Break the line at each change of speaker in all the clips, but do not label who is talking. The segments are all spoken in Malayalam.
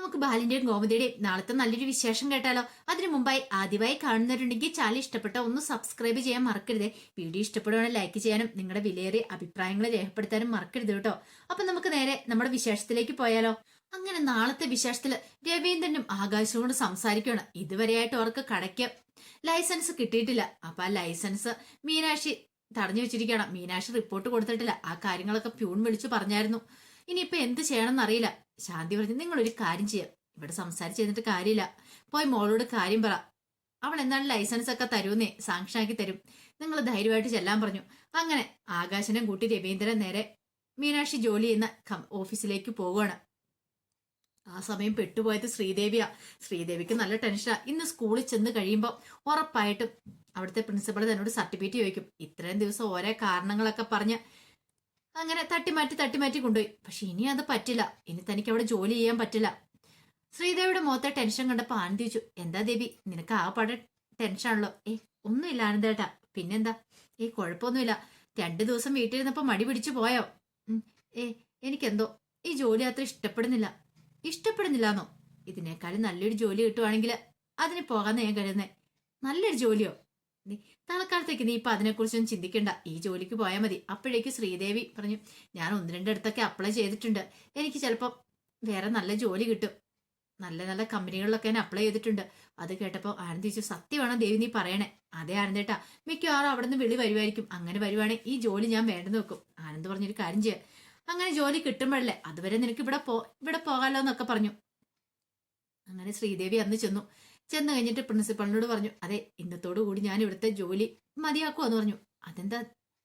നമുക്ക് ബാലിന്റെയും ഗോമതിയുടെയും നാളത്തെ നല്ലൊരു വിശേഷം കേട്ടാലോ? അതിനു മുമ്പായി ആദ്യമായി കാണുന്നവരുണ്ടെങ്കിൽ ചാനൽ ഇഷ്ടപ്പെട്ട ഒന്ന് സബ്സ്ക്രൈബ് ചെയ്യാൻ മറക്കരുത്. വീഡിയോ ഇഷ്ടപ്പെടുവാണെങ്കിൽ ലൈക്ക് ചെയ്യാനും നിങ്ങളുടെ വിലയേറിയ അഭിപ്രായങ്ങൾ രേഖപ്പെടുത്താനും മറക്കരുത് കേട്ടോ. അപ്പൊ നമുക്ക് നേരെ നമ്മുടെ വിശേഷത്തിലേക്ക് പോയാലോ? അങ്ങനെ നാളത്തെ വിശേഷത്തിൽ രവീന്ദ്രനും ആകാശവും സംസാരിക്കുകയാണ്. ഇതുവരെയായിട്ട് അവർക്ക് കടയ്ക്ക് ലൈസൻസ് കിട്ടിയിട്ടില്ല. അപ്പൊ ആ ലൈസൻസ് മീനാക്ഷി തടഞ്ഞു വെച്ചിരിക്കുകയാണ്. മീനാക്ഷി റിപ്പോർട്ട് കൊടുത്തിട്ടില്ല. ആ കാര്യങ്ങളൊക്കെ പ്യൂൺ വിളിച്ചു പറഞ്ഞായിരുന്നു. ഇനിയിപ്പോ എന്ത് ചെയ്യണമെന്ന് അറിയില്ല ശാന്തി പറഞ്ഞു നിങ്ങളൊരു കാര്യം ചെയ്യാം. ഇവിടെ സംസാരിച്ച് ചെയ്തിട്ട് കാര്യമില്ല. പോയി മോളോട് കാര്യം പറ. അവൾ എന്താണ് ലൈസൻസ് ഒക്കെ തരുമെന്നേ സാങ്ഷനാക്കി തരും. നിങ്ങൾ ധൈര്യമായിട്ട് ചെല്ലാൻ പറഞ്ഞു. അങ്ങനെ ആകാശനെ കൂട്ടി രവീന്ദ്രൻ നേരെ മീനാക്ഷി ജോലി ചെയ്യുന്ന ഓഫീസിലേക്ക് പോവുകയാണ്. ആ സമയം പെട്ടുപോയത് ശ്രീദേവിയാ. ശ്രീദേവിക്ക് നല്ല ടെൻഷനാ ഇന്ന് സ്കൂളിൽ ചെന്ന് കഴിയുമ്പോൾ ഉറപ്പായിട്ടും അവിടുത്തെ പ്രിൻസിപ്പൾ തന്നോട് സർട്ടിഫിക്കറ്റ് ചോദിക്കും. ഇത്രയും ദിവസം ഓരോ കാരണങ്ങളൊക്കെ പറഞ്ഞ് അങ്ങനെ തട്ടിമാറ്റി തട്ടിമാറ്റി കൊണ്ടുപോയി. പക്ഷെ ഇനി അത് പറ്റില്ല. ഇനി തനിക്ക് അവിടെ ജോലി ചെയ്യാൻ പറ്റില്ല. ശ്രീദേവിയുടെ മുഖത്തെ ടെൻഷൻ കണ്ടപ്പോ ആനന്ദി ചോദിച്ചു എന്താ ദേവി? നിനക്ക് ആ പാടെ ടെൻഷനാണല്ലോ ഏ ഒന്നുമില്ല ആനന്ദേട്ടാ. പിന്നെന്താ? ഏ കുഴപ്പമൊന്നുമില്ല. രണ്ടു ദിവസം വീട്ടിലിരുന്നപ്പോ മടി പിടിച്ചു പോയോ? ഏ എനിക്കെന്തോ. ഈ ജോലി അത്ര ഇഷ്ടപ്പെടുന്നില്ല. ഇഷ്ടപ്പെടുന്നില്ലാന്നോ. ഇതിനേക്കാളും നല്ലൊരു ജോലി കിട്ടുവാണെങ്കിൽ അതിന് പോകാന്ന് ഞാൻ കരുതുന്നേ. നല്ലൊരു ജോലിയോ? നീ തൽക്കാലത്തേക്ക് നീ ഇപ്പൊ അതിനെക്കുറിച്ചൊന്നും ചിന്തിക്കണ്ട. ഈ ജോലിക്ക് പോയാൽ മതി. അപ്പോഴേക്ക് ശ്രീദേവി പറഞ്ഞു ഞാൻ ഒന്ന് രണ്ടിടത്തൊക്കെ അപ്ലൈ ചെയ്തിട്ടുണ്ട്. എനിക്ക് ചിലപ്പം വേറെ നല്ല ജോലി കിട്ടും. നല്ല നല്ല കമ്പനികളിലൊക്കെ ഞാൻ അപ്ലൈ ചെയ്തിട്ടുണ്ട്. അത് കേട്ടപ്പോൾ ആനന്ദ് ചോദിച്ചു സത്യമാണോ ദേവി നീ പറയണേ? അതേ ആനന്ദേട്ടാ മിക്കവാറും അവിടെ നിന്ന് വിളി വരുമായിരിക്കും അങ്ങനെ വരുവാണെങ്കിൽ ഈ ജോലി ഞാൻ വേണ്ടെന്ന് വെക്കും. ആനന്ദ് പറഞ്ഞൊരു കാര്യം ചെയ്യാം. അങ്ങനെ ജോലി കിട്ടുമ്പോഴല്ലേ അതുവരെ നിനക്ക് ഇവിടെ പോ ഇവിടെ പോകാമല്ലോ എന്നൊക്കെ പറഞ്ഞു. അങ്ങനെ ശ്രീദേവി അന്ന് ചെന്നു. ചെന്ന് കഴിഞ്ഞിട്ട് പ്രിൻസിപ്പളിനോട് പറഞ്ഞു അതെ ഇന്നത്തോടു കൂടി ഞാൻ ഇവിടുത്തെ ജോലി മതിയാക്കുമെന്ന് പറഞ്ഞു. അതെന്താ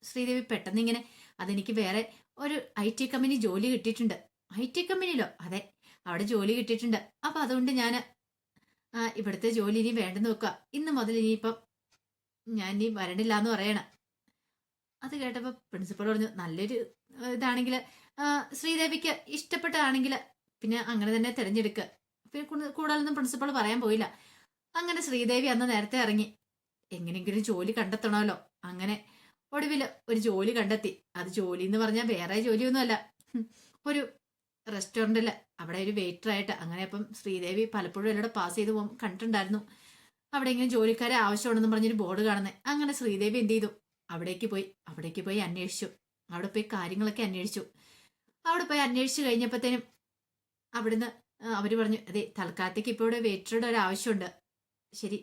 ശ്രീദേവി പെട്ടെന്ന് ഇങ്ങനെ അതെനിക്ക് വേറെ ഒരു ഐ ടി കമ്പനി ജോലി കിട്ടിയിട്ടുണ്ട്. ഐ ടി കമ്പനിയിലോ? അതെ അവിടെ ജോലി കിട്ടിയിട്ടുണ്ട്. അപ്പൊ അതുകൊണ്ട് ഞാൻ ഇവിടുത്തെ ജോലി ഇനി വേണ്ടെന്ന് വെക്കുക ഇന്ന് മുതൽ ഇനിയിപ്പം ഞാൻ ഇനി വരണില്ല എന്ന് പറയണ. അത് കേട്ടപ്പോ പ്രിൻസിപ്പൾ പറഞ്ഞു നല്ലൊരു ഇതാണെങ്കിൽ ശ്രീദേവിക്ക് ഇഷ്ടപ്പെട്ടതാണെങ്കിൽ പിന്നെ അങ്ങനെ തന്നെ തിരഞ്ഞെടുക്കുക പിന്നെ കൂടുതലൊന്നും പ്രിൻസിപ്പൾ പറയാൻ പോയില്ല. അങ്ങനെ ശ്രീദേവി അന്ന് നേരത്തെ ഇറങ്ങി. എങ്ങനെയെങ്കിലും ജോലി കണ്ടെത്തണമല്ലോ. അങ്ങനെ ഒടുവിൽ ഒരു ജോലി കണ്ടെത്തി. അത് ജോലി എന്ന് പറഞ്ഞാൽ വേറെ ജോലിയൊന്നുമല്ല. ഒരു റെസ്റ്റോറന്റിൽ അവിടെ ഒരു വെയിറ്റർ ആയിട്ട് അങ്ങനെ അപ്പം ശ്രീദേവി പലപ്പോഴും എന്നോട് പാസ് ചെയ്ത് പോകും കണ്ടിട്ടുണ്ടായിരുന്നു. അവിടെ ഇങ്ങനെ ജോലിക്കാരെ ആവശ്യമുണ്ടെന്ന് പറഞ്ഞൊരു ബോർഡ് കാണുന്നത് അങ്ങനെ ശ്രീദേവി എന്ത് ചെയ്തു? അവിടേക്ക് പോയി. അവിടേക്ക് പോയി അന്വേഷിച്ചു. അവിടെ പോയി കാര്യങ്ങളൊക്കെ അന്വേഷിച്ചു. അവിടെ പോയി അന്വേഷിച്ചു കഴിഞ്ഞപ്പോഴത്തേനും അവിടുന്ന് അവർ പറഞ്ഞു അതെ തൽക്കാലത്തേക്ക് ഇപ്പോൾ ഇവിടെ വെയിറ്ററുടെ ഒരു ആവശ്യമുണ്ട്. ശരി.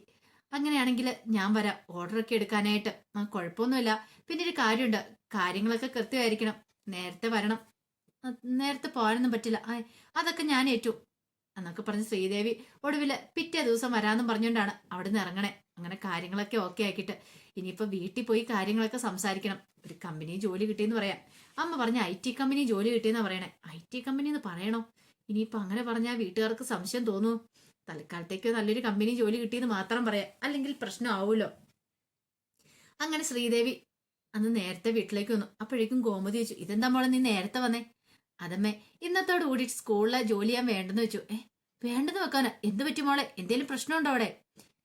അങ്ങനെയാണെങ്കിൽ ഞാൻ വരാം. ഓർഡറൊക്കെ എടുക്കാനായിട്ട്. ആ കുഴപ്പമൊന്നുമില്ല. പിന്നെ ഒരു കാര്യമുണ്ട്. കാര്യങ്ങളൊക്കെ കൃത്യമായിരിക്കണം. നേരത്തെ വരണം. നേരത്തെ പോകാനൊന്നും പറ്റില്ല. അതൊക്കെ ഞാൻ ഏറ്റു. എന്നൊക്കെ പറഞ്ഞ് ശ്രീദേവി ഒടുവിൽ പിറ്റേ ദിവസം വരാമെന്നും പറഞ്ഞുകൊണ്ടാണ് അവിടെ നിന്ന് ഇറങ്ങണേ. അങ്ങനെ കാര്യങ്ങളൊക്കെ ഓക്കെ ആക്കിയിട്ട്. ഇനിയിപ്പോൾ വീട്ടിൽ പോയി കാര്യങ്ങളൊക്കെ സംസാരിക്കണം. ഒരു കമ്പനി ജോലി കിട്ടിയെന്ന് പറയാം. അമ്മ പറഞ്ഞ ഐ ടി കമ്പനി ജോലി കിട്ടിയെന്നാണ് പറയണേ. ഐ ടി കമ്പനി എന്ന് പറയണോ? ഇനിയിപ്പോൾ അങ്ങനെ പറഞ്ഞാൽ വീട്ടുകാർക്ക് സംശയം തോന്നുന്നു തൽക്കാലത്തേക്ക് നല്ലൊരു കമ്പനി ജോലി കിട്ടിയെന്ന് മാത്രം പറയാം. അല്ലെങ്കിൽ പ്രശ്നമാവുമല്ലോ അങ്ങനെ ശ്രീദേവി അന്ന് നേരത്തെ വീട്ടിലേക്ക് വന്നു. അപ്പോഴേക്കും ഗോമതി വെച്ചു ഇതെന്താ മോളെ നീ നേരത്തെ വന്നേ? അതമ്മേ ഇന്നത്തോട് കൂടി സ്കൂളിലെ ജോലി ചെയ്യാൻ വേണ്ടെന്ന് വെച്ചു. ഏ വേണ്ടെന്ന് വെക്കാനോ? എന്ത് പറ്റി മോളെ? എന്തേലും പ്രശ്നമുണ്ടോ അവിടെ?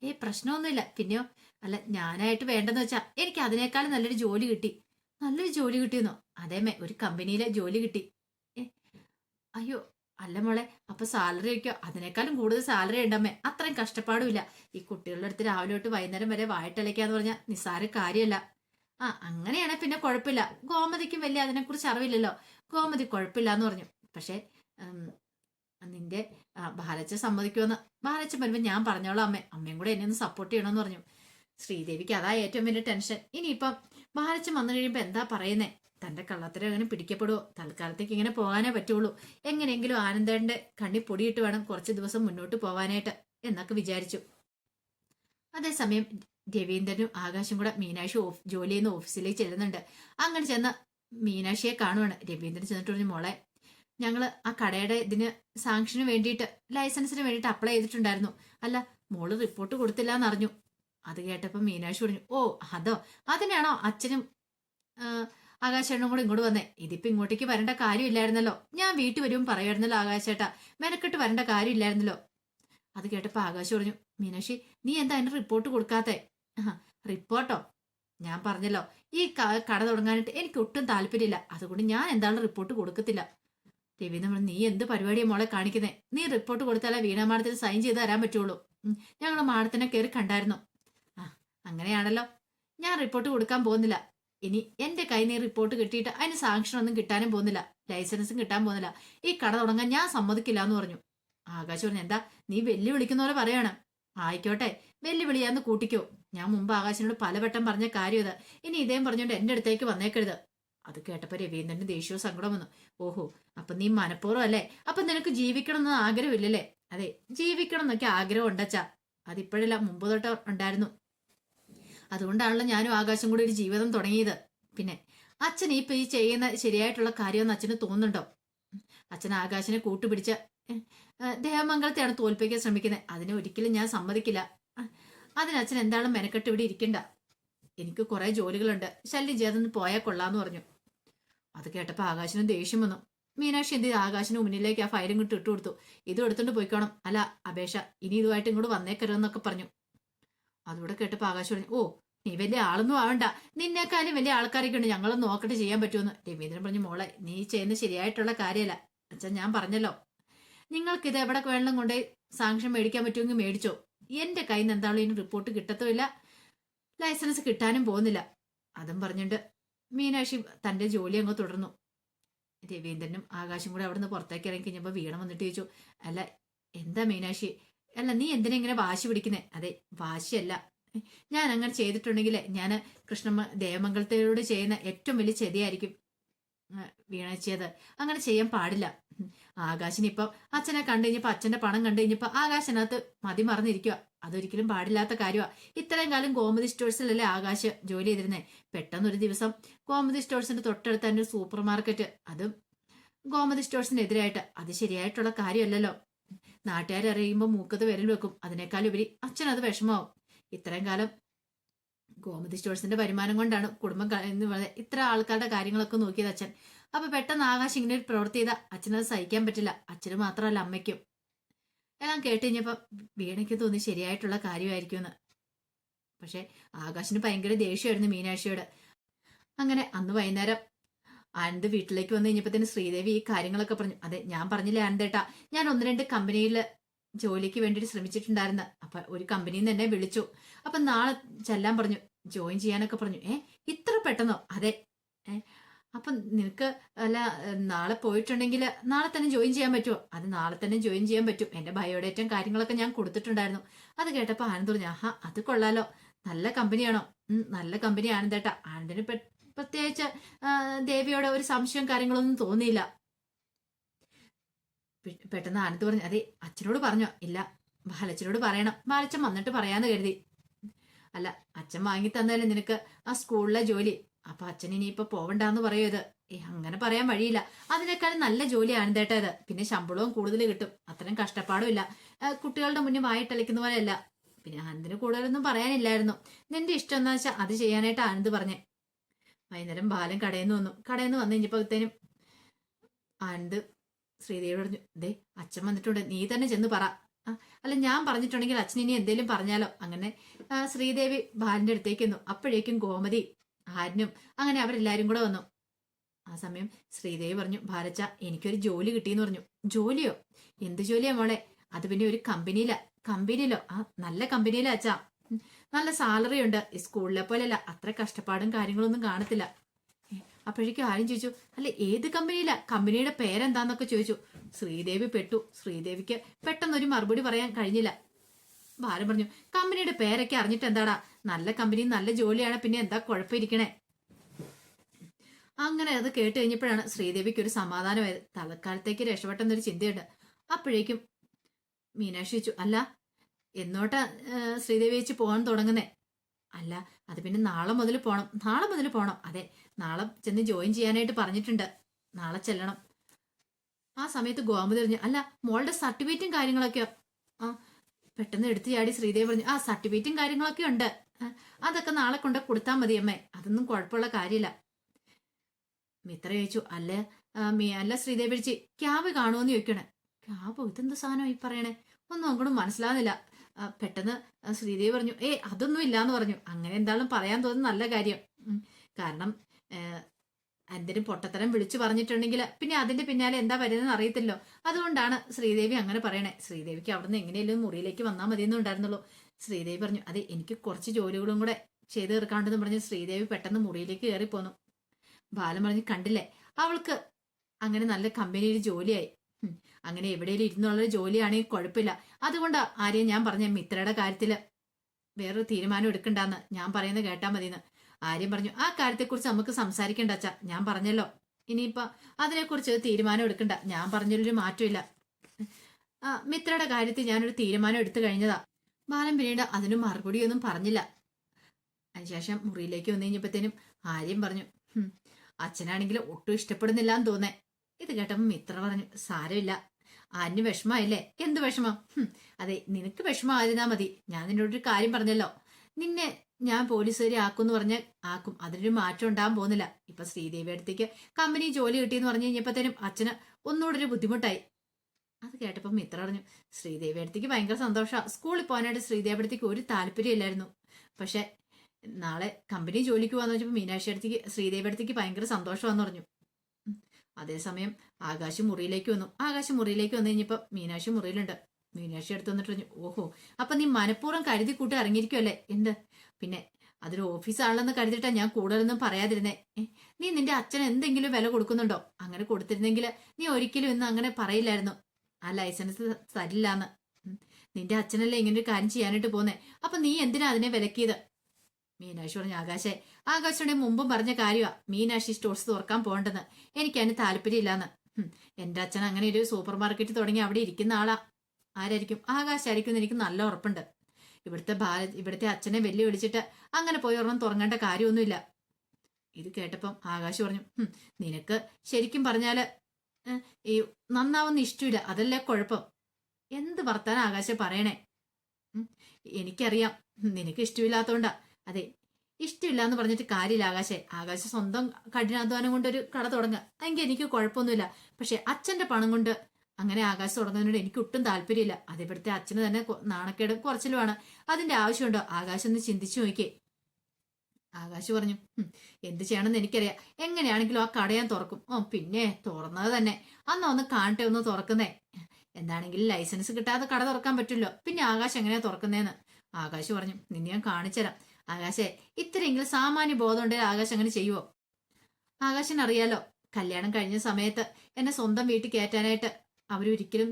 ഏ പ്രശ്നമൊന്നുമില്ല. പിന്നെയോ? അല്ല ഞാനായിട്ട് വേണ്ടെന്ന് വെച്ചാ എനിക്ക് അതിനേക്കാളും നല്ലൊരു ജോലി കിട്ടി. നല്ലൊരു ജോലി കിട്ടിയെന്നോ? അതേമേ ഒരു കമ്പനിയിലെ ജോലി കിട്ടി. ഏ അയ്യോ അല്ല മോളെ അപ്പൊ സാലറി വയ്ക്കോ അതിനേക്കാളും കൂടുതൽ സാലറി ഉണ്ടമ്മേ അത്രയും കഷ്ടപ്പാടുമില്ല. ഈ കുട്ടികളുടെ അടുത്ത് രാവിലെ തൊട്ട് വൈകുന്നേരം വരെ വായിട്ടലയ്ക്കാന്ന് പറഞ്ഞാൽ നിസ്സാര കാര്യമല്ല. ആ അങ്ങനെയാണെ പിന്നെ കുഴപ്പമില്ല. ഗോമതിക്കും വലിയ അതിനെക്കുറിച്ച് അറിവില്ലല്ലോ. ഗോമതി കുഴപ്പമില്ല എന്ന് പറഞ്ഞു. പക്ഷേ നിന്റെ ബാലച്ച സമ്മതിക്കുമെന്ന്. ബാലച്ച വരുമ്പോൾ ഞാൻ പറഞ്ഞോളാം അമ്മേ. അമ്മയും കൂടെ എന്നെ ഒന്ന് സപ്പോർട്ട് ചെയ്യണമെന്ന് പറഞ്ഞു. ശ്രീദേവിക്ക് അതാ ഏറ്റവും വലിയ ടെൻഷൻ ഇനിയിപ്പം ബാലച്ചൻ വന്നു കഴിയുമ്പോൾ എന്താ പറയുന്നേ? തന്റെ കള്ളത്തരം അങ്ങനെ പിടിക്കപ്പെടുവോ? തൽക്കാലത്തേക്ക് ഇങ്ങനെ പോകാനേ പറ്റുള്ളൂ. എങ്ങനെയെങ്കിലും ആനന്ദേന്റെ കണ്ണി പൊടിയിട്ട് വേണം കുറച്ച് ദിവസം മുന്നോട്ട് പോവാനായിട്ട് എന്നൊക്കെ വിചാരിച്ചു. അതേസമയം രവീന്ദ്രനും ആകാശും കൂടെ മീനാക്ഷി ഓഫ് ജോലി ചെയ്യുന്ന ഓഫീസിലേക്ക് ചെല്ലുന്നുണ്ട്. അങ്ങനെ ചെന്ന് മീനാക്ഷിയെ കാണുവാണ്. രവീന്ദ്രൻ ചെന്നിട്ട് പറഞ്ഞു മോളെ ഞങ്ങൾ ആ കടയുടെ ഇതിന് സാങ്ഷന് വേണ്ടിയിട്ട് ലൈസൻസിന് വേണ്ടിയിട്ട് അപ്ലൈ ചെയ്തിട്ടുണ്ടായിരുന്നു. അല്ല മോൾ റിപ്പോർട്ട് കൊടുത്തില്ല എന്നറിഞ്ഞു. അത് കേട്ടപ്പോൾ മീനാക്ഷി പറഞ്ഞു ഓ അതോ? അതിനാണോ അച്ഛനും ആകാശേട്ടനും കൂടെ ഇങ്ങോട്ട് വന്നേ. ഇതിപ്പോ ഇങ്ങോട്ടേക്ക് വരേണ്ട കാര്യമില്ലായിരുന്നല്ലോ. ഞാൻ വീട്ടിൽ വരുമ്പോൾ പറയുമായിരുന്നല്ലോ ആകാശേട്ടാ. മെനക്കെട്ട് വരേണ്ട കാര്യമില്ലായിരുന്നല്ലോ. അത് കേട്ടപ്പോ ആകാശ് പറഞ്ഞു മീനാക്ഷി നീ എന്താ അതിന് റിപ്പോർട്ട് കൊടുക്കാത്തെ? റിപ്പോർട്ടോ ഞാൻ പറഞ്ഞല്ലോ ഈ കട തുടങ്ങാനായിട്ട് എനിക്ക് ഒട്ടും താല്പര്യമില്ല. അതുകൊണ്ട് ഞാൻ എന്താണ് റിപ്പോർട്ട് കൊടുക്കത്തില്ല. രവീന്ദ്രൻ പറഞ്ഞു നീ എന്ത് പരിപാടിയാണ് മോളെ കാണിക്കുന്നേ? നീ റിപ്പോർട്ട് കൊടുത്താലേ വീണ മാഡത്തിന് സൈൻ ചെയ്ത് തരാൻ പറ്റുള്ളൂ. ഞങ്ങൾ മാഡത്തിനെ കയറി കണ്ടായിരുന്നു. ആ അങ്ങനെയാണല്ലോ. ഞാൻ റിപ്പോർട്ട് കൊടുക്കാൻ പോകുന്നില്ല. ഇനി എന്റെ കയ്യിൽ നിന്ന് റിപ്പോർട്ട് കിട്ടിയിട്ട് അതിന് സാങ്ഷൻ ഒന്നും കിട്ടാനും പോകുന്നില്ല. ലൈസൻസും കിട്ടാൻ പോകുന്നില്ല. ഈ കട തുടങ്ങാൻ ഞാൻ സമ്മതിക്കില്ല എന്ന് പറഞ്ഞു. ആകാശ് പറഞ്ഞു എന്താ നീ വെല്ലുവിളിക്കുന്ന പോലെ പറയാണ്. ആയിക്കോട്ടെ വെല്ലുവിളിയാന്ന് കൂട്ടിക്കോ. ഞാൻ മുമ്പ് ആകാശിനോട് പലവട്ടം പറഞ്ഞ കാര്യം ഇത്. ഇനി ഇതേം പറഞ്ഞുകൊണ്ട് എന്റെ അടുത്തേക്ക് വന്നേക്കരുത്. അത് കേട്ടപ്പോ രവീന്ദ്രന്റെ ദേഷ്യവും സങ്കടം വന്നു. ഓഹോ അപ്പൊ നീ മനഃപൂർവം അല്ലേ? അപ്പൊ നിനക്ക് ജീവിക്കണം എന്ന് ആഗ്രഹമില്ലല്ലേ? അതെ ജീവിക്കണം എന്നൊക്കെ ആഗ്രഹം ഉണ്ടച്ചാ അതിപ്പോഴല്ല മുമ്പ് തൊട്ട് ഉണ്ടായിരുന്നു. അതുകൊണ്ടാണല്ലോ ഞാനും ആകാശം കൂടി ഒരു ജീവിതം തുടങ്ങിയത്. പിന്നെ അച്ഛൻ ഇപ്പൊ ഈ ചെയ്യുന്ന ശരിയായിട്ടുള്ള കാര്യമെന്ന് അച്ഛന് തോന്നുന്നുണ്ടോ? അച്ഛൻ ആകാശിനെ കൂട്ടുപിടിച്ച് ദേവമംഗലത്തെയാണ് തോൽപ്പിക്കാൻ ശ്രമിക്കുന്നത്. അതിനെ ഒരിക്കലും ഞാൻ സമ്മതിക്കില്ല. അതിനച്ഛൻ എന്താണ് മെനക്കെട്ട് ഇവിടെ ഇരിക്കണ്ട. എനിക്ക് കുറെ ജോലികളുണ്ട്. ശല്യം ചെയ്തൊന്ന് പോയാൽ കൊള്ളാന്ന് പറഞ്ഞു. അത് കേട്ടപ്പോൾ ആകാശിന് ദേഷ്യം വന്നു. മീനാക്ഷി എന്ത് ആകാശിന് മുന്നിലേക്ക് ആ ഫയലും കിട്ടി ഇട്ട് കൊടുത്തു. ഇത് എടുത്തുകൊണ്ട് പോയിക്കോണം. അല്ല അപേക്ഷ ഇനി ഇതുമായിട്ട് ഇങ്ങോട്ട് വന്നേക്കരുതെന്നൊക്കെ പറഞ്ഞു. അതുകൂടെ കേട്ട് ആകാശ് പറഞ്ഞു ഓ നീ വലിയ ആളൊന്നും ആവണ്ട. നിന്നേക്കാളും വലിയ ആൾക്കാരൊക്കെ ഉണ്ട്. ഞങ്ങളൊന്ന് നോക്കട്ടെ ചെയ്യാൻ പറ്റുമെന്ന്. രവീന്ദ്രൻ പറഞ്ഞു മോളെ നീ ചെയ്യുന്ന ശരിയായിട്ടുള്ള കാര്യമല്ല. അച്ഛൻ ഞാൻ പറഞ്ഞല്ലോ. നിങ്ങൾക്ക് എവിടെ വേണം കൊണ്ടേ സാങ്ഷൻ മേടിക്കാൻ പറ്റുമെങ്കിൽ മേടിച്ചോ. എന്റെ കയ്യിൽ നിന്ന് എന്താണോ ഇനി റിപ്പോർട്ട് കിട്ടത്തുമില്ല. ലൈസൻസ് കിട്ടാനും പോകുന്നില്ല. അതും പറഞ്ഞിട്ട് മീനാക്ഷി തന്റെ ജോലി അങ്ങ് തുടർന്നു. രവീന്ദ്രനും ആകാശും കൂടെ അവിടെ നിന്ന് പുറത്തേക്ക് ഇറങ്ങി കഴിഞ്ഞപ്പോൾ വീണ വന്നിട്ട് ചോദിച്ചു അല്ല എന്താ മീനാക്ഷി? അല്ല നീ എന്തിനാ ഇങ്ങനെ വാശി പിടിക്കുന്നേ? അതെ വാശിയല്ല. ഞാൻ അങ്ങനെ ചെയ്തിട്ടുണ്ടെങ്കിൽ ഞാൻ കൃഷ്ണ ദേവമംഗലത്തിലൂടെ ചെയ്യുന്ന ഏറ്റവും വലിയ ചെതിയായിരിക്കും വീണച്ചത് വീണ അങ്ങനെ ചെയ്യാൻ പാടില്ല. ആകാശിനിപ്പം ആകാശിന് അച്ഛനെ കണ്ടു കഴിഞ്ഞപ്പോൾ അച്ഛന്റെ പണം കണ്ടു കഴിഞ്ഞപ്പോൾ ആകാശിനകത്ത് മതി മറന്നിരിക്കുക അതൊരിക്കലും പാടില്ലാത്ത കാര്യമാണ് ഇത്രയും കാലം ഗോമതി സ്റ്റോഴ്സിലല്ലേ ആകാശ് ജോലി ചെയ്തിരുന്നേ? പെട്ടെന്നൊരു ദിവസം ഗോമതി സ്റ്റോഴ്സിന്റെ തൊട്ടടുത്ത് തന്നെ സൂപ്പർ മാർക്കറ്റ് അതും ഗോമതി സ്റ്റോഴ്സിനെതിരായിട്ട്. അത് ശരിയായിട്ടുള്ള കാര്യമല്ലല്ലോ. നാട്ടുകാർ അറിയുമ്പോൾ മൂക്കത്ത് വിരൽ വെക്കും. അതിനേക്കാൾ ഉപരി അച്ഛൻ അത് വിഷമാവും ഇത്രയും കാലം ഗോമതി സ്റ്റോഴ്സിന്റെ വരുമാനം കൊണ്ടാണ് കുടുംബം ഇത്ര ആൾക്കാരുടെ കാര്യങ്ങളൊക്കെ നോക്കിയത് അച്ഛൻ. അപ്പൊ പെട്ടെന്ന് ആകാശ് ഇങ്ങനെ ഒരു പ്രവൃത്തി ചെയ്ത അച്ഛനത് സഹിക്കാൻ പറ്റില്ല. അച്ഛന് മാത്രമല്ല അമ്മയ്ക്കും. എല്ലാം കേട്ട് കഴിഞ്ഞപ്പോ വീണയ്ക്ക് തോന്നി ശരിയായിട്ടുള്ള കാര്യമായിരിക്കുമെന്ന്. പക്ഷെ ആകാശിന് ഭയങ്കര ദേഷ്യമായിരുന്നു മീനാക്ഷിയോട്. അങ്ങനെ അന്ന് വൈകുന്നേരം ആനന്ദ് വീട്ടിലേക്ക് വന്നു കഴിഞ്ഞപ്പോ ശ്രീദേവി ഈ കാര്യങ്ങളൊക്കെ പറഞ്ഞു. അതെ ഞാൻ പറഞ്ഞില്ലേ ആനന്ദേട്ടാ ഞാൻ ഒന്ന് രണ്ട് കമ്പനിയിൽ ജോലിക്ക് വേണ്ടിയിട്ട് ശ്രമിച്ചിട്ടുണ്ടായിരുന്നു. അപ്പൊ ഒരു കമ്പനിയിൽ നിന്ന് എന്നെ വിളിച്ചു. അപ്പൊ നാളെ ചെല്ലാൻ പറഞ്ഞു. ജോയിൻ ചെയ്യാനൊക്കെ പറഞ്ഞു. ഏ ഇത്ര പെട്ടെന്നോ? അതെ. അപ്പൊ നിനക്ക് അല്ല നാളെ പോയിട്ടുണ്ടെങ്കിൽ നാളെ തന്നെ ജോയിൻ ചെയ്യാൻ പറ്റുമോ? അത് നാളെ തന്നെ ജോയിൻ ചെയ്യാൻ പറ്റും. എന്റെ ബയോഡേറ്റം കാര്യങ്ങളൊക്കെ ഞാൻ കൊടുത്തിട്ടുണ്ടായിരുന്നു. അത് കേട്ടപ്പോ ആനന്ദ് പറഞ്ഞു ആഹാ അത് കൊള്ളാലോ. നല്ല കമ്പനിയാണോ? നല്ല കമ്പനി ആനന്ദേട്ടാ. ആനന്ദിന് പ്രത്യേകിച്ച് ദേവിയോട് ഒരു സംശയം കാര്യങ്ങളൊന്നും തോന്നിയില്ല. പെട്ടെന്ന് ആനത്ത് പറഞ്ഞു അതെ അച്ഛനോട് പറഞ്ഞോ. ഇല്ല ബാലച്ചനോട് പറയണം. ബാലച്ചൻ വന്നിട്ട് പറയാന്ന് കരുതി. അല്ല അച്ഛൻ വാങ്ങി തന്നാലേ നിനക്ക് ആ സ്കൂളിലെ ജോലി. അപ്പൊ അച്ഛൻ ഇനിയിപ്പൊ പോവണ്ടെന്ന് പറയൂ ഇത്? അങ്ങനെ പറയാൻ വഴിയില്ല. അതിനേക്കാളും നല്ല ജോലി ആനന്ദേട്ടാ ഇത്. പിന്നെ ശമ്പളവും കൂടുതൽ കിട്ടും. അത്രയും കഷ്ടപ്പാടും ഇല്ല. കുട്ടികളുടെ മുന്നിൽ വായിട്ടളിക്കുന്ന പോലെയല്ല. പിന്നെ ആനന്ദിന് കൂടുതലൊന്നും പറയാനില്ലായിരുന്നു. നിന്റെ ഇഷ്ടം എന്താ വെച്ചാൽ അത് ചെയ്യാനായിട്ട് ആനന്ദ് പറഞ്ഞേ. വൈകുന്നേരം ബാലൻ കടയിൽ നിന്ന് വന്നു. കടയിൽ നിന്ന് വന്നു കഴിഞ്ഞപ്പോഴത്തേനും ആനന്ദ് ശ്രീദേവി പറഞ്ഞു ദേ അച്ഛൻ വന്നിട്ടുണ്ട്. നീ തന്നെ ചെന്ന് പറ. അല്ല ഞാൻ പറഞ്ഞിട്ടുണ്ടെങ്കിൽ അച്ഛൻ ഇനി എന്തേലും പറഞ്ഞാലോ? അങ്ങനെ ശ്രീദേവി ബാലന്റെ അടുത്തേക്ക് വന്നു അപ്പോഴേക്കും ഗോമതി ആരനും അങ്ങനെ അവരെല്ലാരും കൂടെ വന്നു. ആ സമയം ശ്രീദേവി പറഞ്ഞു ഭാരച്ച എനിക്കൊരു ജോലി കിട്ടിയെന്ന് പറഞ്ഞു. ജോലിയോ? എന്ത് ജോലിയാ മോളെ? അത് പിന്നെ ഒരു കമ്പനിയിലാ. കമ്പനിയിലോ? ആ നല്ല കമ്പനിയിലാ അച്ഛാ. നല്ല സാലറി ഉണ്ട്. ഈ സ്കൂളിലെ പോലെയല്ല അത്ര കഷ്ടപ്പാടും കാര്യങ്ങളൊന്നും കാണത്തില്ല. അപ്പോഴേക്കും ആരും ചോദിച്ചു അല്ല ഏത് കമ്പനിയില? കമ്പനിയുടെ പേരെന്താന്നൊക്കെ ചോദിച്ചു. ശ്രീദേവി പെട്ടു. ശ്രീദേവിക്ക് പെട്ടെന്നൊരു മറുപടി പറയാൻ കഴിഞ്ഞില്ല. ഭാരം പറഞ്ഞു കമ്പനിയുടെ പേരൊക്കെ അറിഞ്ഞിട്ട് എന്താടാ? നല്ല കമ്പനി നല്ല ജോലിയാണ്. പിന്നെ എന്താ കുഴപ്പമിരിക്കണേ? അങ്ങനെ അത് കേട്ട് കഴിഞ്ഞപ്പോഴാണ് ശ്രീദേവിക്ക് ഒരു സമാധാനമായത്. തലക്കാലത്തേക്ക് രക്ഷപ്പെട്ടെന്നൊരു ചിന്തയുണ്ട്. അപ്പോഴേക്കും മീനാക്ഷി ചോദിച്ചു അല്ല എന്നോട്ടാ ശ്രീദേവി ചേച്ചി പോകാൻ തുടങ്ങുന്നേ. അല്ല അത് പിന്നെ നാളെ മുതൽ പോണം. നാളെ മുതൽ പോണം. അതെ നാളെ ചെന്ന് ജോയിൻ ചെയ്യാനായിട്ട് പറഞ്ഞിട്ടുണ്ട്. നാളെ ചെല്ലണം. ആ സമയത്ത് ഗോമതി പറഞ്ഞു അല്ല മോളുടെ സർട്ടിഫിക്കറ്റും കാര്യങ്ങളൊക്കെയോ? ആ പെട്ടെന്ന് എടുത്തു ചാടി ശ്രീദേവി പറഞ്ഞു ആ സർട്ടിഫിക്കറ്റും കാര്യങ്ങളൊക്കെ ഉണ്ട്. അതൊക്കെ നാളെ കൊണ്ട് കൊടുത്താൽ മതി അമ്മേ. അതൊന്നും കുഴപ്പമുള്ള കാര്യമില്ല. മിത്ര ചോദിച്ചു അല്ല അല്ല ശ്രീദേവി ചേച്ചി ക്യാബ് കാണുമെന്ന് ചോദിക്കണേ. ക്യാബ്? ഇതെന്ത് സാധനം ഈ പറയണേ? ഒന്നും അങ്ങോട്ടും മനസ്സിലാവുന്നില്ല. ആ, പെട്ടെന്ന് ശ്രീദേവി പറഞ്ഞു ഏ അതൊന്നും ഇല്ലാന്ന് പറഞ്ഞു. അങ്ങനെ എന്തായാലും പറയാൻ തോന്നുന്ന നല്ല കാര്യം. കാരണം എന്തിനും പൊട്ടത്തരം വിളിച്ചു പറഞ്ഞിട്ടുണ്ടെങ്കിൽ പിന്നെ അതിന്റെ പിന്നാലെ എന്താ വരുന്നതെന്ന് അറിയത്തില്ലോ. അതുകൊണ്ടാണ് ശ്രീദേവി അങ്ങനെ പറയണേ. ശ്രീദേവിക്ക് അവിടുന്ന് എങ്ങനെയല്ലോ മുറിയിലേക്ക് വന്നാൽ മതി എന്നുണ്ടായിരുന്നുള്ളൂ ശ്രീദേവി പറഞ്ഞു അതെ എനിക്ക് കുറച്ച് ജോലികളും കൂടെ ചെയ്തു തീർക്കാണ്ടെന്ന് പറഞ്ഞ് ശ്രീദേവി പെട്ടെന്ന് മുറിയിലേക്ക് കയറി പോന്നു. ബാലൻ പറഞ്ഞു കണ്ടില്ലേ അവൾക്ക് അങ്ങനെ നല്ല കമ്പനിയിൽ ജോലിയായി. അങ്ങനെ എവിടെയെങ്കിലും ഇരുന്നുള്ള ജോലിയാണെങ്കിൽ കുഴപ്പമില്ല അതുകൊണ്ട് ആരെയും ഞാൻ പറഞ്ഞ മിത്രയുടെ കാര്യത്തിൽ വേറൊരു തീരുമാനം എടുക്കണ്ടെന്ന് ഞാൻ പറയുന്നത് കേട്ടാ മതിയെന്ന് ആര്യം പറഞ്ഞു ആ കാര്യത്തെക്കുറിച്ച് നമുക്ക് സംസാരിക്കണ്ട അച്ഛാ ഞാൻ പറഞ്ഞല്ലോ. ഇനിയിപ്പോൾ അതിനെക്കുറിച്ച് തീരുമാനം എടുക്കണ്ട ഞാൻ പറഞ്ഞൊരു മാറ്റമില്ല. ആ മിത്രയുടെ കാര്യത്തിൽ ഞാനൊരു തീരുമാനം എടുത്തു കഴിഞ്ഞതാ. ബാലൻ പിന്നീട് അതിന് മറുപടിയൊന്നും പറഞ്ഞില്ല. അതിനുശേഷം മുറിയിലേക്ക് വന്നു കഴിഞ്ഞപ്പോഴത്തേനും ആര്യം പറഞ്ഞു "ഹും, അച്ഛനാണെങ്കിൽ ഒട്ടും ഇഷ്ടപ്പെടുന്നില്ല എന്ന് തോന്നേ. ഇത് കേട്ടപ്പോൾ മിത്ര പറഞ്ഞു സാരമില്ല. ആരിന് വിഷമായില്ലേ? എന്ത് വിഷമം? അതെ നിനക്ക് വിഷമമായിരുന്നാ മതി. ഞാൻ നിന്നോട് ഒരു കാര്യം പറഞ്ഞല്ലോ. നിന്നെ ഞാൻ പോലീസുകാരി ആക്കുമെന്ന് പറഞ്ഞാൽ ആക്കും. അതിനൊരു മാറ്റം ഉണ്ടാകാൻ പോകുന്നില്ല. ഇപ്പൊ ശ്രീദേവി അടുത്തേക്ക് കമ്പനി ജോലി കിട്ടിയെന്ന് പറഞ്ഞു കഴിഞ്ഞപ്പോഴത്തേനും അച്ഛന് ഒന്നുകൂടെ ഒരു ബുദ്ധിമുട്ടായി. അത് കേട്ടപ്പോൾ മിത്ര പറഞ്ഞു ശ്രീദേവി അടുത്തേക്ക് ഭയങ്കര സന്തോഷമാണ് സ്കൂളിൽ പോകാനായിട്ട് ശ്രീദേവി അടുത്തേക്ക് ഒരു താല്പര്യമില്ലായിരുന്നു പക്ഷെ നാളെ കമ്പനി ജോലിക്ക് പോകാന്ന് വെച്ചപ്പോൾ മീനാക്ഷി അടുത്തേക്ക് ശ്രീദേവി അടുത്തേക്ക് ഭയങ്കര സന്തോഷമാണെന്ന് പറഞ്ഞു. അതേസമയം ആകാശ് മുറിയിലേക്ക് വന്നു. ആകാശ് മുറിയിലേക്ക് വന്നു കഴിഞ്ഞപ്പോൾ മീനാക്ഷി മുറിയിലുണ്ട്. മീനാക്ഷി എടുത്തു വന്നിട്ട് പറഞ്ഞു ഓഹോ അപ്പൊ നീ മനഃപൂർവം കരുതി കൂട്ടി ഇറങ്ങിയിരിക്കുമല്ലേ എന്ത്? പിന്നെ അതൊരു ഓഫീസാണെന്ന് കരുതിയിട്ടാ ഞാൻ കൂടുതലൊന്നും പറയാതിരുന്നേ. നീ നിന്റെ അച്ഛൻ എന്തെങ്കിലും വില കൊടുക്കുന്നുണ്ടോ? അങ്ങനെ കൊടുത്തിരുന്നെങ്കിൽ നീ ഒരിക്കലും ഇന്ന് അങ്ങനെ പറയില്ലായിരുന്നു. ആ ലൈസൻസ് തരില്ലാന്ന്. നിന്റെ അച്ഛനല്ലേ ഇങ്ങനെ ഒരു കാര്യം ചെയ്യാനായിട്ട് പോന്നെ. അപ്പൊ നീ എന്തിനാ അതിനെ വിലക്കിയത്? മീനാക്ഷി പറഞ്ഞു ആകാശേ ആകാശോടെ മുമ്പും പറഞ്ഞ കാര്യമാ മീനാക്ഷി സ്റ്റോഴ്സ് തുറക്കാൻ പോകണ്ടെന്ന്. എനിക്ക് അതിന് താല്പര്യമില്ലാന്ന്. എന്റെ അച്ഛൻ അങ്ങനെ ഒരു സൂപ്പർ മാർക്കറ്റ് തുടങ്ങി അവിടെ ഇരിക്കുന്ന ആളാ. ആരായിരിക്കും? ആകാശായിരിക്കും എന്ന് എനിക്ക് നല്ല ഉറപ്പുണ്ട്. ഇവിടുത്തെ ബാല ഇവിടുത്തെ അച്ഛനെ വെല്ലു വിളിച്ചിട്ട് അങ്ങനെ പോയി ഒരെണ്ണം തുറങ്ങേണ്ട കാര്യമൊന്നുമില്ല. ഇത് കേട്ടപ്പം ആകാശ് പറഞ്ഞു നിനക്ക് ശരിക്കും പറഞ്ഞാൽ ഈ നന്നാവുന്ന ഇഷ്ടമില്ല അതല്ലേ കുഴപ്പം. എന്ത് വർത്താനം ആകാശം പറയണേ? എനിക്കറിയാം. നിനക്ക് ഇഷ്ടമില്ലാത്തോണ്ടാ അതെ. ഇഷ്ടമില്ല എന്ന് പറഞ്ഞിട്ട് കാര്യമില്ല ആകാശെ. ആകാശ സ്വന്തം കഠിനാധ്വാനം കൊണ്ട് ഒരു കട തുടങ്ങുക. എങ്കിൽ എനിക്ക് കുഴപ്പമൊന്നുമില്ല പക്ഷെ അച്ഛന്റെ പണം കൊണ്ട് അങ്ങനെ ആകാശം തുടങ്ങുന്നതിനോട് എനിക്ക് ഒട്ടും താല്പര്യമില്ല. അതേപോലത്തെ അച്ഛന് തന്നെ നാണക്കേട് കുറച്ചിലുമാണ്. അതിന്റെ ആവശ്യമുണ്ടോ? ആകാശം ഒന്ന് ചിന്തിച്ചു നോക്കിയേ. ആകാശ് പറഞ്ഞു "ഉം, എന്ത് ചെയ്യണമെന്ന് എനിക്കറിയാം. എങ്ങനെയാണെങ്കിലും ആ കട ഞാൻ തുറക്കും. ഓ പിന്നെ തുറന്നത് തന്നെ. അന്ന് ഒന്ന് കാണട്ടെ ഒന്ന് തുറക്കുന്നേ. എന്താണെങ്കിലും ലൈസൻസ് കിട്ടാതെ കട തുറക്കാൻ പറ്റില്ലോ. പിന്നെ ആകാശ് എങ്ങനെയാ തുറക്കുന്നേന്ന്? ആകാശ് പറഞ്ഞു നിന്നെ ഞാൻ കാണിച്ചുതരാം. ആകാശേ ഇത്രയെങ്കിലും സാമാന്യ ബോധം ഉണ്ടെങ്കിൽ ആകാശ് അങ്ങനെ ചെയ്യുവോ? ആകാശൻ അറിയാലോ കല്യാണം കഴിഞ്ഞ സമയത്ത് എന്നെ സ്വന്തം വീട്ടിൽ കയറ്റാനായിട്ട് അവരൊരിക്കലും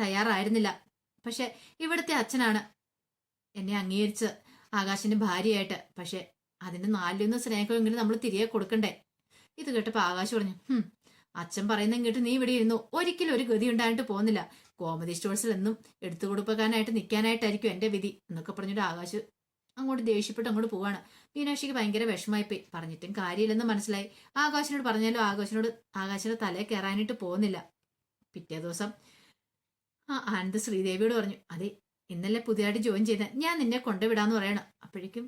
തയ്യാറായിരുന്നില്ല. പക്ഷെ ഇവിടുത്തെ അച്ഛനാണ് എന്നെ അംഗീകരിച്ച് ആകാശിന്റെ ഭാര്യയായിട്ട്. പക്ഷെ അതിന്റെ നാലിലൊന്ന് സ്നേഹമെങ്കിലും നമ്മൾ തിരികെ കൊടുക്കണ്ടേ? ഇത് കേട്ടപ്പോ ആകാശ് പറഞ്ഞു ഹും അച്ഛൻ പറയുന്നതും കേട്ട് നീ ഇവിടെ ഇരുന്നു. ഒരിക്കലും ഒരു ഗതി ഉണ്ടായിട്ട് പോകുന്നില്ല. കോമഡി സ്റ്റോഴ്സിൽ എന്നും എടുത്തു കൊടുക്കാനായിട്ട് നിൽക്കാനായിട്ടായിരിക്കും എന്റെ വിധി എന്നൊക്കെ പറഞ്ഞിട്ട് ആകാശ് അങ്ങോട്ട് ദേഷ്യപ്പെട്ട് അങ്ങോട്ട് പോവാണ്. മീനാക്ഷിക്ക് ഭയങ്കര വിഷമായിപ്പോയി പറഞ്ഞിട്ടും കാര്യമില്ലെന്ന് മനസ്സിലായി. ആകാശിനോട് പറഞ്ഞാലും ആകാശിനോട് ആകാശിന്റെ തലയെ കയറാനായിട്ട് പോകുന്നില്ല. പിറ്റേ ദിവസം ആ ആനന്ദ് ശ്രീദേവിയോട് പറഞ്ഞു അതെ ഇന്നലെ പുതിയതായിട്ട് ജോയിൻ ചെയ്ത ഞാൻ നിന്നെ കൊണ്ടുവിടാന്ന് പറയണം. അപ്പോഴേക്കും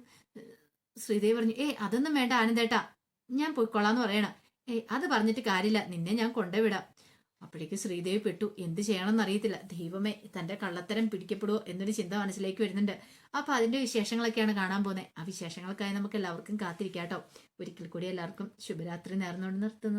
ശ്രീദേവി പറഞ്ഞു ഏയ് അതൊന്നും വേണ്ട ആനന്ദേട്ടാ ഞാൻ പോയിക്കൊള്ളാന്ന് പറയണം. ഏയ് അത് പറഞ്ഞിട്ട് കാര്യമില്ല നിന്നെ ഞാൻ കൊണ്ടുവിടാം. അപ്പോഴേക്കും ശ്രീദേവി പെട്ടു. എന്ത് ചെയ്യണമെന്ന് അറിയത്തില്ല. ദൈവമേ തന്റെ കള്ളത്തരം പിടിക്കപ്പെടുവോ എന്നൊരു ചിന്ത മനസ്സിലേക്ക് വരുന്നുണ്ട്. അപ്പൊ അതിന്റെ വിശേഷങ്ങളൊക്കെയാണ് കാണാൻ പോകുന്നത് ആ വിശേഷങ്ങൾക്കായി നമുക്ക് എല്ലാവർക്കും കാത്തിരിക്കാം കേട്ടോ ഒരിക്കൽ കൂടി എല്ലാവർക്കും ശുഭരാത്രി നേർന്നുകൊണ്ട് നിർത്തുന്നു.